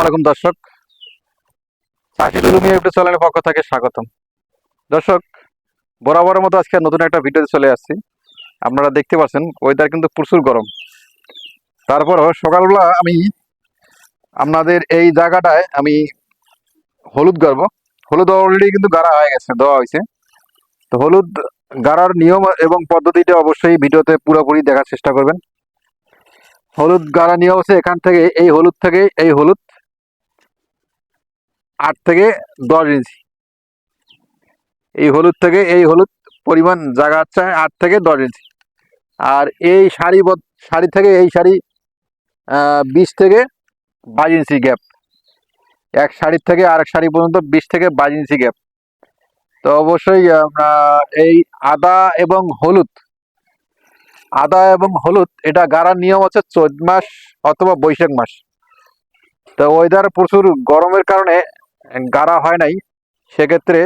আলাইকুম, দর্শক। চাষির উলুমি ইউটিউব চ্যানেলের পক্ষ থেকে স্বাগতম। দর্শক, বরাবরের মতো আজকে নতুন একটা ভিডিওতে চলে আসছি। আপনারা দেখতে পাচ্ছেন ওয়েদার কিন্তু প্রচুর গরম। তারপরও সকালবেলা আমি আপনাদের এই জায়গাটায় আমি হলুদ গাড়ব হলুদ অলরেডি কিন্তু গাড়া হয়ে গেছে দেওয়া হয়েছে। তো হলুদ গাড়ার নিয়ম এবং পদ্ধতিটা অবশ্যই ভিডিওতে পুরোপুরি দেখার চেষ্টা করবেন। হলুদ গাড়া নিয়ম হচ্ছে এখান থেকে, এই হলুদ থেকে এই হলুদ। আট থেকে দশ ইঞ্চি। এই হলুদ থেকে এই হলুদ পরিমাণ জায়গা হচ্ছে আট থেকে দশ ইঞ্চি। আর এই শাড়ি শাড়ি থেকে এই শাড়ি বিশ থেকে বাইশ ইঞ্চি গ্যাপ এক শাড়ির থেকে আরেক শাড়ি পর্যন্ত বিশ থেকে বাইশ ইঞ্চি গ্যাপ তো অবশ্যই এই আদা এবং হলুদ, আদা এবং হলুদ, এটা গাড়ার নিয়ম হচ্ছে চৈত মাস অথবা বৈশাখ মাস। তো ওয়েদার প্রচুর গরমের কারণে গাড়া হয় নাই, সেক্ষেত্রে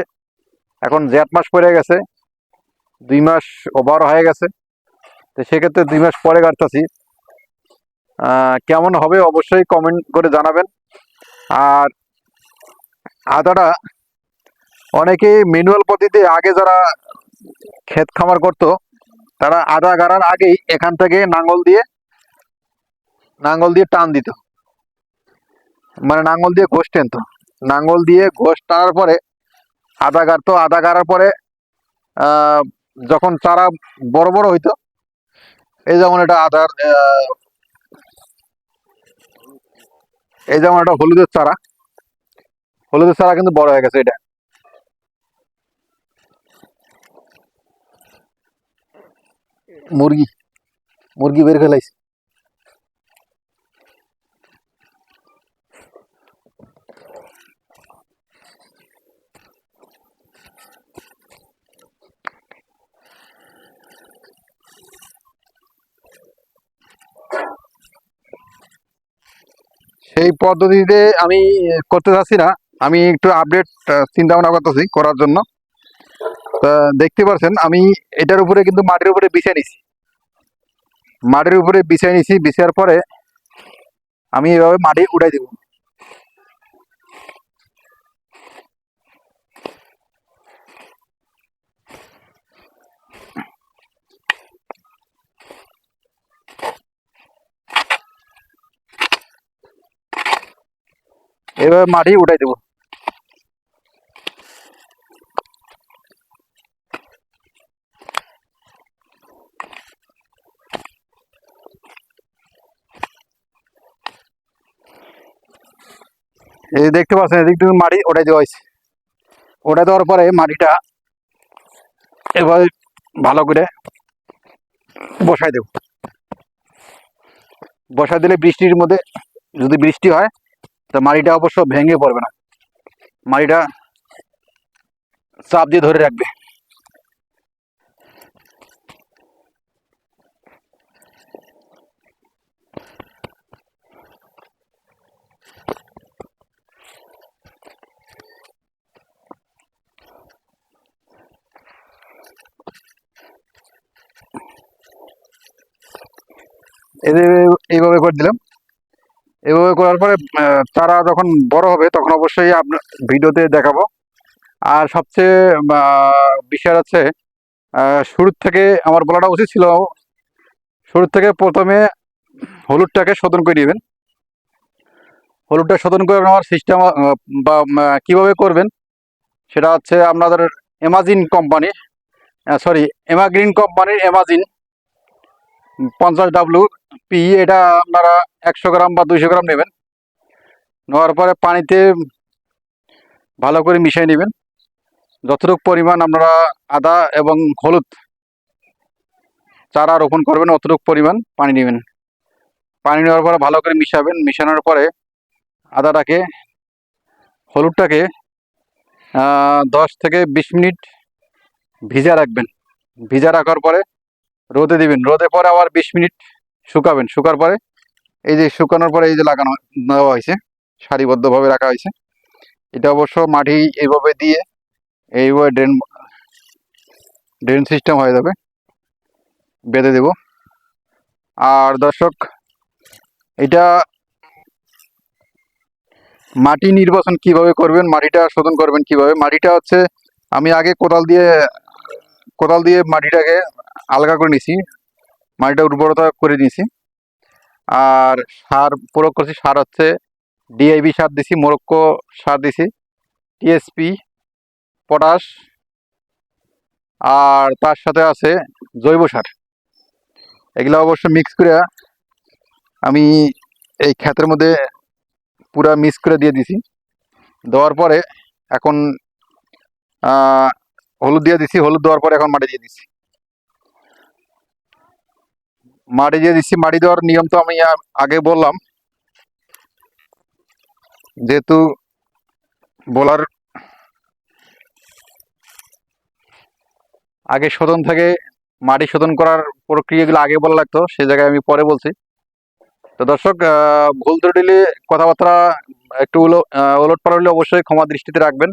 এখন জ্যাঠ মাস পড়ে গেছে, দুই মাস ওভার হয়ে গেছে। তো সেক্ষেত্রে দুই মাস পরে কাটতেছি কেমন হবে অবশ্যই কমেন্ট করে জানাবেন। আর আদাটা অনেকে ম্যানুয়াল পদ্ধতিতে আগে যারা ক্ষেত খামার করতো, তারা আদা গাড়ার আগেই এখান থেকে নাঙ্গল দিয়ে নাঙ্গল দিয়ে টান দিত। মানে নাঙ্গল দিয়ে ঘোষ টেনতো। নাঙ্গল দিয়ে ঘোষ টানার পরে আদা গাড়তো আদা গাড়ার পরে যখন চারা বড় বড় হইতো, এই যেমন এটা আদার এই যেমন একটা হলুদের চারা হলুদের চারা কিন্তু বড় হয়ে গেছে এটা। মুরগি মুরগি বের ফেলাইছে সেই পদ্ধতিতে আমি করতে চাচ্ছি না। আমি একটু আপডেট চিন্তা ভাবনা করতেছি করার জন্য। দেখতে পাচ্ছেন আমি এটার উপরে কিন্তু মাটির উপরে বিছিয়ে নিছি। মাটির উপরে বিছিয়ে নিছি, বিছার পরে আমি এভাবে মাটি উঠাই দিব। এভাবে মাটি উঠাই দেবো। এই দেখতে পাচ্ছেন, এদিক থেকে মাটি ওটাই দেওয়া হয়েছে। ওটা দেওয়ার পরে মাটিটা এভাবে ভালো করে বসাই দেব। বসাই দিলে বৃষ্টির মধ্যে যদি বৃষ্টি হয় তো মাড়িটা অবশ্য ভেঙে পড়বে না। মাটিটা চাপ দিয়ে ধরে রাখবে। এইভাবে করে দিলাম। এভাবে করার পরে চারা যখন বড় হবে তখন অবশ্যই আপনার ভিডিওতে দেখাবো। আর সবচেয়ে বিষয় আহ, শুরুর থেকে আমার বলাটা উচিত ছিল শুরুর থেকে প্রথমে হলুদটাকে শোধন করে নেবেন। হলুদটা শোধন করে নেওয়ার সিস্টেম বা কীভাবে করবেন সেটা হচ্ছে আপনাদের এমাজিন কোম্পানি সরি এমাগ্রিন কোম্পানির এমাজিন পঞ্চাশ ডাব্লু পি এটা আপনারা একশো গ্রাম বা দুইশো গ্রাম নেবেন। নেওয়ার পরে পানিতে ভালো করে মিশিয়ে নেবেন। যতটুকু পরিমাণ আপনারা আদা এবং হলুদ চারা রোপণ করবেন, অতটুকু পরিমাণ পানি নেবেন। পানি নেওয়ার পরে ভালো করে মিশাবেন। মিশানোর পরে আদাটাকে, হলুদটাকে দশ থেকে বিশ মিনিট ভিজা রাখবেন। ভিজা রাখার পরে রোদে দিবেন। রোদে পরে আবার বিশ মিনিট শুকাবেন। শুকার পরে এই যে শুকানোর পরে এই যে লাগানো দেওয়া হয়েছে, সারিবদ্ধভাবে রাখা হয়েছে। এটা অবশ্য মাটি এইভাবে দিয়ে এইভাবে ড্রেন ড্রেন সিস্টেম হয়ে যাবে। বেঁধে দেব। আর দর্শক, এটা মাটি নির্বাচন কীভাবে করবেন, মাটিটা শোধন করবেন কীভাবে? মাটিটা হচ্ছে, আমি আগে কোদাল দিয়ে কোদাল দিয়ে মাটিটাকে আলগা করে নিছি। মাটিটা উর্বরতা করে দিয়েছি আর সার প্রয়োগ করছি, সার হচ্ছে ডিআইবি সার দিছি, মোরক্কো সার দিছি টিএসপি পটাশ, আর তার সাথে আছে জৈব সার। এগুলো অবশ্য মিক্স করে আমি এই ক্ষেতের মধ্যে পুরা মিক্স করে দিয়ে দিছি। দেওয়ার পরে এখন হলুদ দিয়ে দিছি, হলুদ দেওয়ার পরে এখন মাটি দিয়ে দিছি। মাটি দিয়ে দিচ্ছি মাটি দেওয়ার নিয়ম তো আমি আগে বললাম। যেহেতু বলার আগে শোধন থেকে মাটি শোধন করার প্রক্রিয়াগুলো আগে বলা লাগতো, সে জায়গায় আমি পরে বলছি। তো দর্শক ভুল ত্রুটিলে কথাবার্তা একটু ওলট পালট হলে অবশ্যই ক্ষমা দৃষ্টিতে রাখবেন।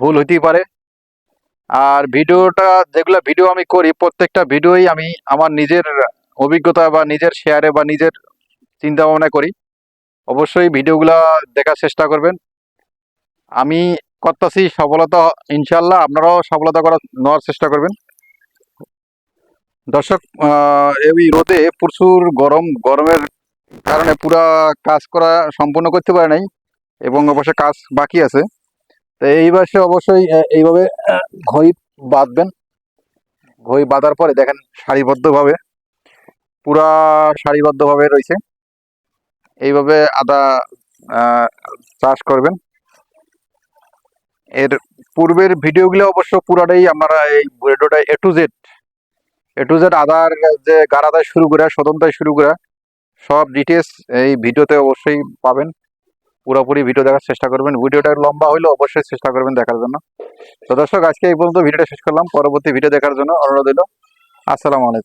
ভুল হইতেই পারে। আর ভিডিওটা, যেগুলো ভিডিও আমি করি, প্রত্যেকটা ভিডিওই আমি আমার নিজের অভিজ্ঞতা বা নিজের শেয়ারে বা নিজের চিন্তা ভাবনা করি, অবশ্যই ভিডিওগুলো দেখার চেষ্টা করবেন। আমি করতেছি সফলতা ইনশাল্লাহ আপনারাও সফলতা করার, নেওয়ার চেষ্টা করবেন। দর্শক এই রোদে প্রচুর গরম, গরমের কারণে পুরা কাজ করা সম্পূর্ণ করতে পারে নাই, এবং অবশ্যই কাজ বাকি আছে। তো এই মাসে অবশ্যই এইভাবে ঘই বাঁধবেন। ঘই বাঁধার পরে দেখেন সারিবদ্ধভাবে। পুরা সারিবদ্ধভাবে রয়েছে। এইভাবে আদা চাষ করবেন। এর পূর্বের ভিডিওগুলো অবশ্য পুরাটাই আমরা এই ভিডিওটা A to Z A to Z আদার যে গাড়াদায় শুরু করে স্বতন্ত্রায় শুরু করে, সব ডিটেলস এই ভিডিওতে অবশ্যই পাবেন। পুরোপুরি ভিডিও দেখার চেষ্টা করবেন। ভিডিওটা লম্বা হলেও অবশ্যই চেষ্টা করবেন দেখার জন্য। তো দর্শক, আজকে এই পর্যন্ত ভিডিওটা শেষ করলাম। পরবর্তী ভিডিও দেখার জন্য অনুরোধ হলো আসসালামু আলাইকুম।